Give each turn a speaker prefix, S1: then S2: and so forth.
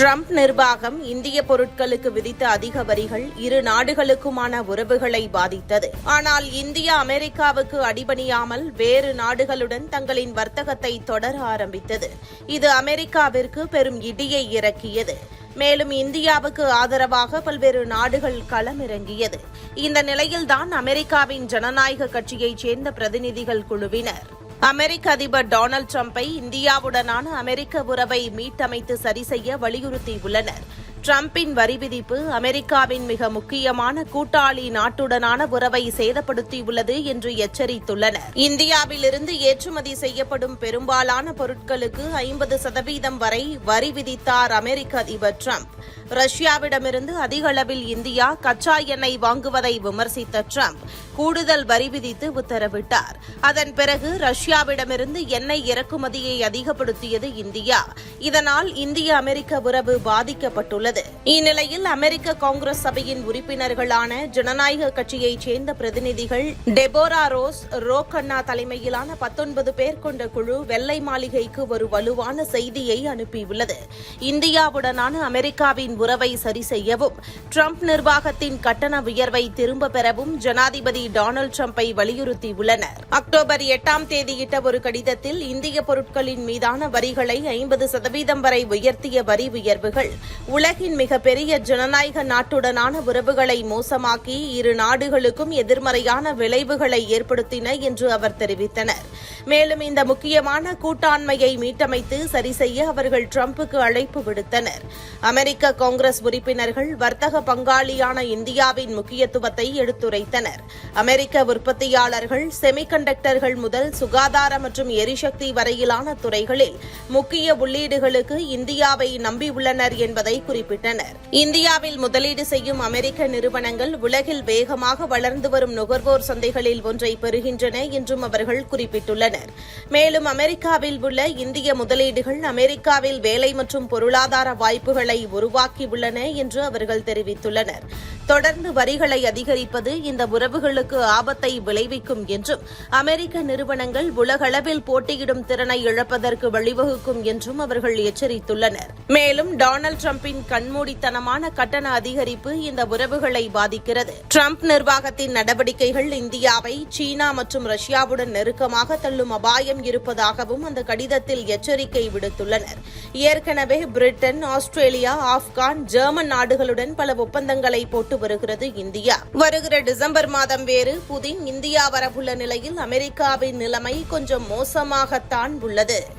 S1: Trump நிர்வாகம் இந்திய பொருட்களுக்கு விதித்த அதிக வரிகள் இரு நாடுகளுக்குமான உறவுகளை பாதித்தது. ஆனால் இந்தியா அமெரிக்காவுக்கு அடிபணியாமல் வேறு நாடுகளுடன் தங்களின் வர்த்தகத்தை தொடர ஆரம்பித்தது. இது அமெரிக்காவிற்கு பெரும் இடியை இறக்கியது. மேலும் இந்தியாவுக்கு ஆதரவாக பல்வேறு நாடுகள் களமிறங்கியது. இந்த நிலையில்தான் அமெரிக்காவின் ஜனநாயக கட்சியைச் சேர்ந்த பிரதிநிதிகள் குழுவினர். அமெரிக்க அதிபர் டொனால்டு டிரம்பை இந்தியாவுடனான அமெரிக்க உறவை மீட்டமைத்து சரி செய்ய வலியுறுத்தியுள்ளனர். டிரம்பின் வரி விதிப்பு அமெரிக்காவின் மிக முக்கியமான கூட்டாளி நாட்டுடனான உறவை சேதப்படுத்தியுள்ளது என்று எச்சரித்துள்ளனர். இந்தியாவிலிருந்து ஏற்றுமதி செய்யப்படும் பெரும்பாலான பொருட்களுக்கு ஐம்பது சதவீதம் வரை வரி விதித்தார் அமெரிக்க அதிபர் டிரம்ப். ரஷ்யாவிடமிருந்து அதிக அளவில் இந்தியா கச்சா எண்ணெய் வாங்குவதை விமர்சித்த ட்ரம்ப் கூடுதல் வரி விதித்து உத்தரவிட்டார். அதன் பிறகு ரஷ்யாவிடமிருந்து எண்ணெய் இறக்குமதியை அதிகப்படுத்தியது இந்தியா. இதனால் இந்திய அமெரிக்க உறவு பாதிக்கப்பட்டுள்ளது. இந்நிலையில் அமெரிக்க காங்கிரஸ் சபையின் உறுப்பினர்களான ஜனநாயக கட்சியைச் சேர்ந்த பிரதிநிதிகள் டெபோரா ரோஸ் ரோக்கண்ணா தலைமையிலான பத்தொன்பது பேர் கொண்ட குழு வெள்ளை மாளிகைக்கு ஒரு வலுவான செய்தியை அனுப்பியுள்ளது. இந்தியாவுடனான அமெரிக்காவின் உறவை சரி செய்யவும் ட்ரம்ப் நிர்வாகத்தின் கட்டண உயர்வை திரும்பப் பெறவும் ஜனாதிபதி டொனால்டு ட்ரம்ப்பை வலியுறுத்தியுள்ளனர். அக்டோபர் எட்டாம் தேதியிட்ட ஒரு கடிதத்தில் இந்திய பொருட்களின் மீதான வரிகளை ஐம்பது சதவீதம் வரை உயர்த்திய வரி உயர்வுகள் உலகின் மிகப்பெரிய ஜனநாயக நாட்டுடனான உறவுகளை மோசமாக்கி இரு நாடுகளுக்கும் எதிர்மறையான விளைவுகளை ஏற்படுத்தின என்று அவர் தெரிவித்தனர். மேலும் இந்த முக்கியமான கூட்டாண்மையை மீட்டமைத்து சரி செய்ய அவர்கள் ட்ரம்புக்கு அழைப்பு விடுத்தனர். அமெரிக்க காங்கிரஸ் உறுப்பினர்கள் வர்த்தக பங்காளியான இந்தியாவின் முக்கியத்துவத்தை எடுத்துரைத்தனர். அமெரிக்க உற்பத்தியாளர்கள் செமிகண்டக்டர்கள் முதல் சுகாதார மற்றும் எரிசக்தி வரையிலான துறைகளில் முக்கிய உள்ளீடுகளுக்கு இந்தியாவை நம்பியுள்ளனர் என்பதை குறிப்பிட்டனர். இந்தியாவில் முதலீடு செய்யும் அமெரிக்க நிறுவனங்கள் உலகில் வேகமாக வளர்ந்து வரும் நுகர்வோர் சந்தைகளில் ஒன்றை பெறுகின்றன என்றும் அவர்கள் குறிப்பிட்டுள்ளனர். மேலும் அமெரிக்காவில் உள்ள இந்திய முதலீடுகள் அமெரிக்காவில் வேலை மற்றும் பொருளாதார வாய்ப்புகளை உருவாக்கியுள்ளன என்று அவர்கள் தெரிவித்துள்ளனர். தொடர்ந்து வரிகளை அதிகரிப்பது இந்த உறவுகளுக்கு ஆபத்தை விளைவிக்கும் என்றும் அமெரிக்க நிறுவனங்கள் உலகளவில் போட்டியிடும் திறனை இழப்பதற்கு வழிவகுக்கும் என்றும் அவர்கள் எச்சரித்துள்ளனர். மேலும் டொனால்டு டிரம்பின் கண்மூடித்தனமான கட்டண அதிகரிப்பு இந்த உறவுகளை பாதிக்கிறது. டிரம்ப் நிர்வாகத்தின் நடவடிக்கைகள் இந்தியாவை சீனா மற்றும் ரஷ்யாவுடன் நெருக்கமாக தள்ளும் அபாயம் இருப்பதாகவும் அந்த கடிதத்தில் எச்சரிக்கை விடுத்துள்ளனர். ஏற்கனவே பிரிட்டன் ஆஸ்திரேலியா ஆப்கான் ஜெர்மன் நாடுகளுடன் பல ஒப்பந்தங்களை போட்டு வருகிறது இந்தியா. வருகிற டிசம்பர் மாதம் வேறு புதின் இந்தியா வரவுள்ள நிலையில் அமெரிக்காவின் நிலைமை கொஞ்சம் மோசமாகத்தான் உள்ளது.